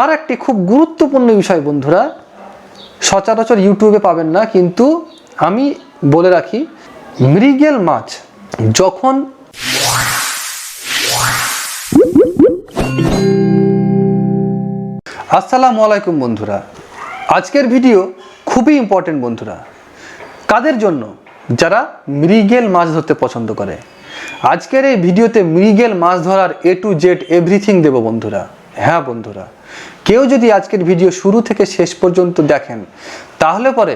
আর একটি খুব গুরুত্বপূর্ণ বিষয়, বন্ধুরা, সচরাচর ইউটিউবে পাবেন না, কিন্তু আমি বলে রাখি, মৃগেল মাছ যখন আসসালামু আলাইকুম, বন্ধুরা। আজকের ভিডিও খুবই ইম্পর্টেন্ট বন্ধুরা। কাদের জন্য? যারা মৃগেল মাছ ধরতে পছন্দ করে। আজকের এই ভিডিওতে মৃগেল মাছ ধরার এ টু জেড এভরিথিং দেব, বন্ধুরা। হ্যাঁ বন্ধুরা। কেউ যদি আজকের ভিডিও শুরু থেকে শেষ পর্যন্ত দেখেন, তাহলে পরে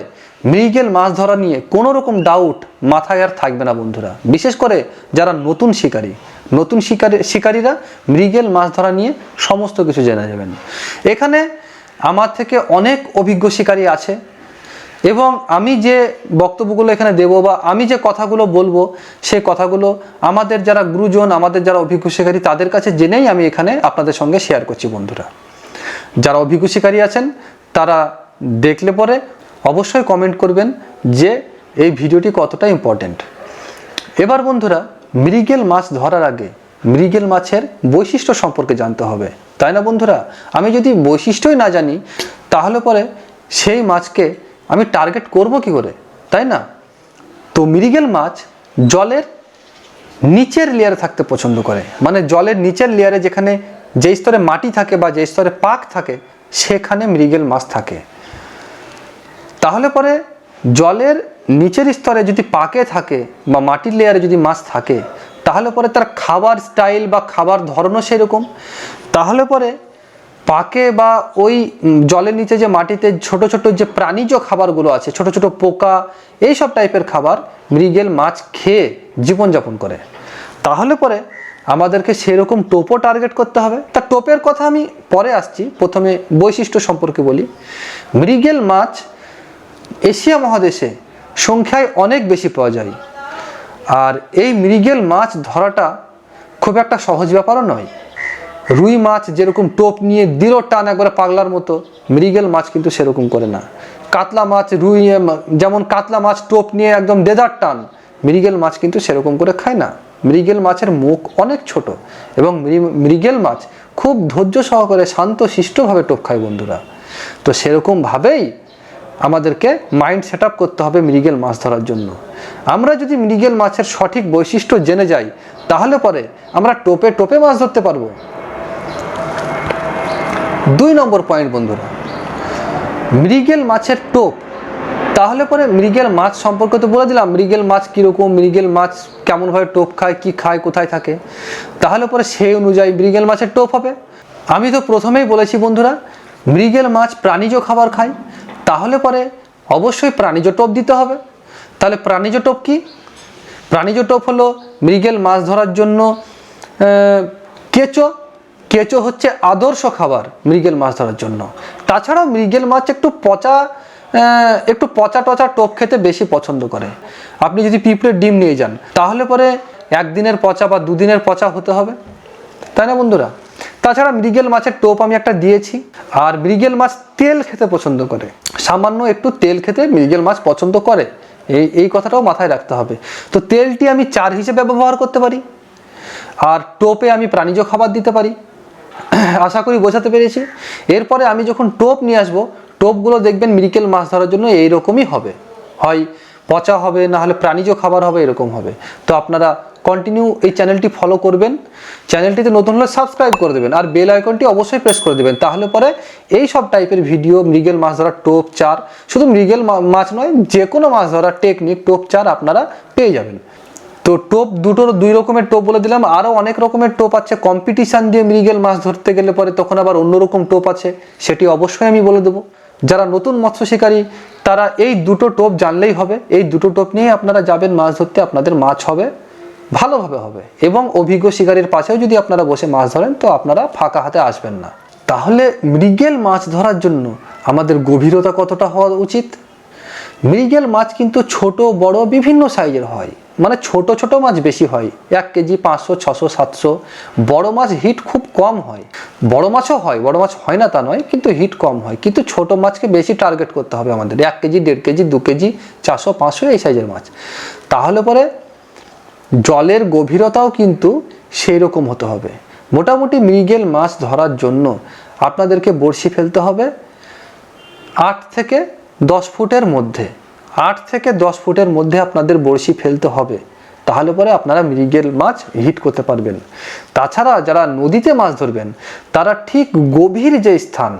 মৃগেল মাছ ধরা নিয়ে কোনো রকম ডাউট মাথায় আর থাকবে না বন্ধুরা। বিশেষ করে যারা নতুন শিকারী নতুন শিকারী, শিকারীরা মৃগেল মাছ ধরা নিয়ে সমস্ত কিছু জেনে যাবেন। এখানে আমার থেকে অনেক অভিজ্ঞ শিকারী আছে এবং আমি যে বক্তব্যগুলো এখানে দেব বা আমি যে কথাগুলো বলব, সে কথাগুলো আমাদের যারা গুরুজন, আমাদের যারা অভিজ্ঞ শিকারী, তাদের কাছে জেনেই আমি এখানে আপনাদের সঙ্গে শেয়ার করছি বন্ধুরা। যারা অভিজ্ঞ আছেন, তারা দেখলে পরে অবশ্যই কমেন্ট করবেন যে এই ভিডিওটি কতটা ইম্পর্ট্যান্ট এবার বন্ধুরা, মৃগেল মাছ ধরার আগে মৃগেল মাছের বৈশিষ্ট্য সম্পর্কে জানতে হবে। তাই না বন্ধুরা? আমি যদি বৈশিষ্ট্যই না জানি, তাহলে পরে সেই মাছকে আমি টার্গেট করব কি করে? তাই না? তো মৃগেল মাছ জলের নিচের লেয়ারে থাকতে পছন্দ করে। মানে জলের নিচের লেয়ারে যেখানে যে স্তরে মাটি থাকে বা যে স্তরে পাক থাকে, সেখানে মৃগেল মাছ থাকে। তাহলে পরে জলের নিচের স্তরে যদি পাকে থাকে বা মাটির লেয়ারে যদি মাছ থাকে, তাহলে পরে তার খাবার স্টাইল বা খাবার ধরনও সেরকম। তাহলে পরে পাকে বা ওই জলের নিচে যে মাটিতে ছোট ছোট যে প্রাণীজ খাবারগুলো আছে, ছোট ছোট পোকা এই সব টাইপের খাবার মৃগেল মাছ খেয়ে জীবনযাপন করে। তাহলে পরে আমাদেরকে সেরকম টোপও টার্গেট করতে হবে। তা টোপের কথা আমি পরে আসছি, প্রথমে বৈশিষ্ট্য সম্পর্কে বলি। মৃগেল মাছ এশিয়া মহাদেশে সংখ্যায় অনেক বেশি পাওয়া যায়। আর এই মৃগেল মাছ ধরাটা খুব একটা সহজ ব্যাপারও নয়। রুই মাছ যেরকম টোপ নিয়ে দিল টান একবারে পাগলার মতো, মৃগেল মাছ কিন্তু সেরকম করে না। কাতলা মাছ, রুই, যেমন কাতলা মাছ টোপ নিয়ে একদম দেদার টান, মৃগেল মাছ কিন্তু সেরকম করে খায় না। মৃগেল মাছের মুখ অনেক ছোট এবং মৃগেল মাছ খুব ধৈর্য সহকারে শান্ত, শিষ্টভাবে টোপ খায় বন্ধুরা। তো সেরকমভাবেই আমাদেরকে মাইন্ড সেট আপ করতে হবে মৃগেল মাছ ধরার জন্য। আমরা যদি মৃগেল মাছের সঠিক বৈশিষ্ট্য জেনে যাই, তাহলে পরে আমরা টোপে টোপে মাছ ধরতে পারব। দুই নম্বর পয়েন্ট বন্ধুরা, মৃগেল মাছের টোপ তাহলে পরে মৃগেল মাছ সম্পর্কে তো বলে দিলাম। মৃগেল মাছ কীরকম, মৃগেল মাছ কেমনভাবে টোপ খায়, কি খায়, কোথায় থাকে? তাহলে পরে সেই অনুযায়ী মৃগেল মাছের টোপ হবে। আমি তো প্রথমেই বলেছি বন্ধুরা, মৃগেল মাছ প্রাণীজ খাবার খায়। তাহলে পরে অবশ্যই প্রাণীজ টোপ দিতে হবে। তাহলে প্রাণীজ টোপ কি? প্রাণীজ টোপ হলো মৃগেল মাছ ধরার জন্য কেঁচো। কেঁচো হচ্ছে আদর্শ খাবার মৃগেল মাছ ধরার জন্য। তাছাড়াও মৃগেল মাছ একটু পচা একটু পচা টচা টোপ খেতে বেশি পছন্দ করে। আপনি যদি পিঁপড়ের ডিম নিয়ে যান, তাহলে পরে একদিনের পচা বা দুদিনের পচা হতে হবে। তাই না বন্ধুরা? তাছাড়া মৃগেল মাছের টোপ আমি একটা দিয়েছি, আর মৃগেল মাছ তেল খেতে পছন্দ করে। সামান্য একটু তেল খেতে মৃগেল মাছ পছন্দ করে। এই এই কথাটাও মাথায় রাখতে হবে। তো তেলটি আমি চার হিসেবে ব্যবহার করতে পারি, আর টোপে আমি প্রাণীজ খাবার দিতে পারি। আশা করি বোঝাতে পেরেছি। এরপরে আমি যখন টোপ নিয়ে আসব টোপগুলো দেখবেন মৃগেল মাছ ধরার জন্য এইরকমই হবে। হয় পচা হবে, না হলে প্রাণীজ খাবার হবে, এরকম হবে। তো আপনারা কন্টিনিউ এই চ্যানেলটি ফলো করবেন। চ্যানেলটিতে নতুন হলে সাবস্ক্রাইব করে দেবেন আর বেল আইকনটি অবশ্যই প্রেস করে দেবেন। তাহলে পরে এই সব টাইপের ভিডিও মৃগেল মাছ ধরার টোপ চার, শুধু মৃগেল মাছ নয় যে কোনো মাছ ধরার টেকনিক টোপ চার আপনারা পেয়ে যাবেন। তো টোপ দুটোর দুই রকমের টোপ বলে দিলাম। আরও অনেক রকমের টোপ আছে। কম্পিটিশান দিয়ে মৃগেল মাছ ধরতে গেলে পরে তখন আবার অন্যরকম টোপ আছে, সেটি অবশ্যই আমি বলে দেবো। যারা নতুন মৎস্য শিকারী, তারা এই দুটো টোপ জানলেই হবে। এই দুটো টোপ নিয়ে আপনারা যাবেন মাছ ধরতে, আপনাদের মাছ হবে, ভালোভাবে হবে। এবং অভিজ্ঞ শিকারীর পাশেও যদি আপনারা বসে মাছ ধরেন, তো আপনারা ফাঁকা হাতে আসবেন না। তাহলে মৃগেল মাছ ধরার জন্য আমাদের গভীরতা কতটা হওয়া উচিত? মৃগেল মাছ কিন্তু ছোট, বড়, বিভিন্ন সাইজের হয়। মানে ছোট ছোট মাছ বেশি হয়, এক কেজি পাঁচশো, ছশো, সাতশো। বড় মাছ হিট খুব কম হয়। বড় মাছও হয়, বড় মাছ হয় না তা নয়, কিন্তু হিট কম হয়। কিন্তু ছোট মাছকে বেশি টার্গেট করতে হবে আমাদের, এক কেজি, দেড় কেজি, দু কেজি, চারশো, পাঁচশো এই সাইজের মাছ। তাহলে পরে জলের গভীরতাও কিন্তু সেই রকম হতে হবে। মোটামুটি মৃগেল মাছ ধরার জন্য আপনাদেরকে বড়শি ফেলতে হবে আট থেকে দশ ফুটের মধ্যে। আট থেকে দশ ফুটের মধ্যে আপনাদের বড়শি ফেলতে হবে। তাহলে পরে আপনারা মৃগেল মাছ হিট করতে পারবেন। তাছাড়া যারা নদীতে মাছ ধরবেন, তারা ঠিক গভীর যে স্থান,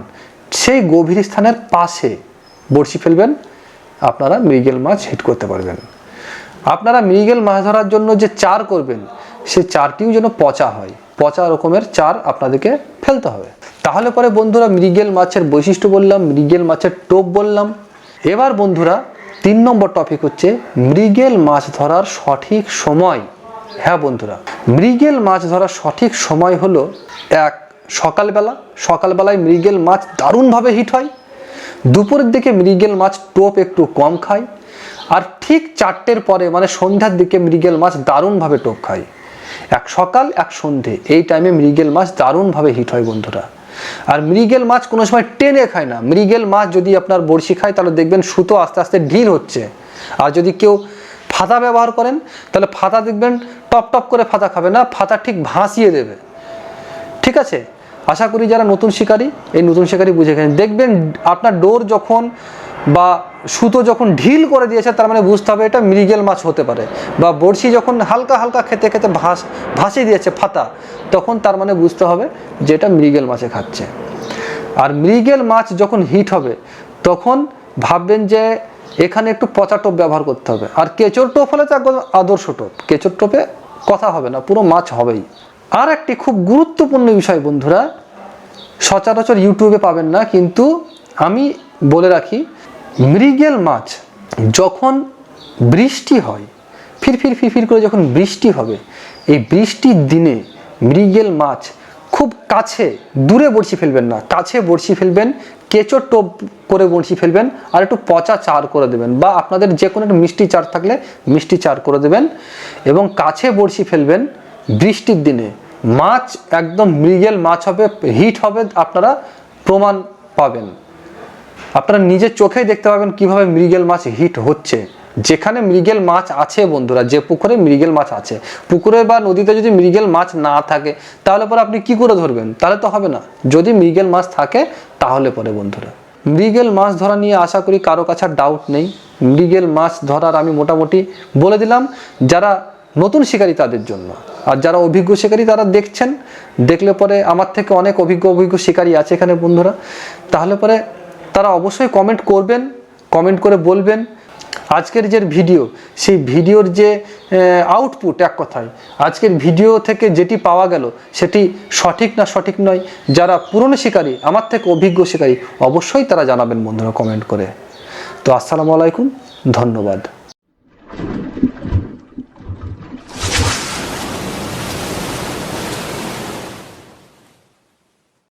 সেই গভীর স্থানের পাশে বড়শি ফেলবেন, আপনারা মৃগেল মাছ হিট করতে পারবেন। আপনারা মৃগেল মাছ ধরার জন্য যে চার করবেন সে চারটিও যেন পচা হয়। পচা রকমের চার আপনাদেরকে ফেলতে হবে। তাহলে পরে বন্ধুরা মৃগেল মাছের বৈশিষ্ট্য বললাম, মৃগেল মাছের টোপ বললাম। এবার বন্ধুরা তিন নম্বর টপিক হচ্ছে মৃগেল মাছ ধরার সঠিক সময়। হ্যাঁ বন্ধুরা, মৃগেল মাছ ধরার সঠিক সময় হলো এক, সকালবেলা। সকালবেলায় মৃগেল মাছ দারুণভাবে হিট হয়। দুপুরের দিকে মৃগেল মাছ টোপ একটু কম খায়। আর ঠিক চারটের পরে মানে সন্ধ্যার দিকে মৃগেল মাছ দারুণভাবে টোপ খায়। এক সকাল, এক সন্ধে, এই টাইমে মৃগেল মাছ দারুণভাবে হিট হয় বন্ধুরা। আর মৃগেল মাছ কোনো সময় টেনে খায় না। মৃগেল মাছ যদি আপনার বড়শি খায়, তাহলে দেখবেন সুতো আস্তে আস্তে ঢিল হচ্ছে। আর যদি কেউ ফাতা ব্যবহার করেন, তাহলে ফাতা দেখবেন টপ টপ করে ফাতা খাবে না ফাতা ঠিক ভাসিয়ে দেবে। ঠিক আছে? আশা করি যারা নতুন শিকারী, এই নতুন শিকারী বুঝে গেছেন। দেখবেন আপনার ডোর যখন বা সুতো যখন ঢিল করে দিয়েছে, তার মানে বুঝতে হবে এটা মৃগেল মাছ হতে পারে। বা বড়শি যখন হালকা হালকা খেতে খেতে ভাস, ভাসিয়ে দিয়েছে ফাতা, তখন তার মানে বুঝতে হবে যে এটা মৃগেল মাছে খাচ্ছে। আর মৃগেল মাছ যখন হিট হবে, তখন ভাববেন যে এখানে একটু পচা টোপ ব্যবহার করতে হবে। আর কেঁচোর টোপ হলে তো একদম আদর্শ টোপ। কেঁচোর টোপে কথা হবে না, পুরো মাছ হবেই। আর একটি খুব গুরুত্বপূর্ণ বিষয় বন্ধুরা, সচরাচর ইউটিউবে পাবেন না, কিন্তু আমি বলে রাখি মৃগেল মাছ যখন বৃষ্টি হয়, ফির ফির ফির ফির করে যখন বৃষ্টি হবে, এই বৃষ্টির দিনে মৃগেল মাছ খুব কাছে, দূরে বড়শি ফেলবেন না। কাছে বড়শি ফেলবেন, কেঁচো টোপ করে বড়শি ফেলবেন আর একটু পচা চার করে দেবেন বা আপনাদের যে কোনো একটা মিষ্টি চার থাকলে মিষ্টি চার করে দেবেন এবং কাছে বড়শি ফেলবেন বৃষ্টির দিনে। মাছ একদম মৃগেল মাছ হবে, হিট হবে, আপনারা প্রমাণ পাবেন। আপনারা নিজের চোখেই দেখতে পাবেন কীভাবে মৃগেল মাছ হিট হচ্ছে। যেখানে মৃগেল মাছ আছে বন্ধুরা, যে পুকুরে মৃগেল মাছ আছে। পুকুরে বা নদীতে যদি মৃগেল মাছ না থাকে, তাহলে পরে আপনি কি করে ধরবেন? তাহলে তো হবে না। যদি মৃগেল মাছ থাকে, তাহলে পরে বন্ধুরা। মৃগেল মাছ ধরা নিয়ে আশা করি কারও কাছে ডাউট নেই। মৃগেল মাছ ধরার আমি মোটামুটি বলে দিলাম। যারা নতুন শিকারী তাদের জন্য। আর যারা অভিজ্ঞ শিকারী তারা দেখছেন। দেখলে পরে আমার থেকে অনেক অভিজ্ঞ অভিজ্ঞ শিকারী আছে এখানে বন্ধুরা। তাহলে পরে তারা অবশ্যই কমেন্ট করবেন কমেন্ট করে বলবেন। আজকের যে ভিডিও সেই ভিডিওর যে আউটপুট এক কথায়, আজকের ভিডিও থেকে যেটি পাওয়া গেল, সেটি সঠিক না সঠিক নয়, যারা পুরনো শিকারী, আমার থেকে অভিজ্ঞ শিকারী, অবশ্যই তারা জানাবেন বন্ধুরা কমেন্ট করে। তো আসসালামু আলাইকুম, ধন্যবাদ।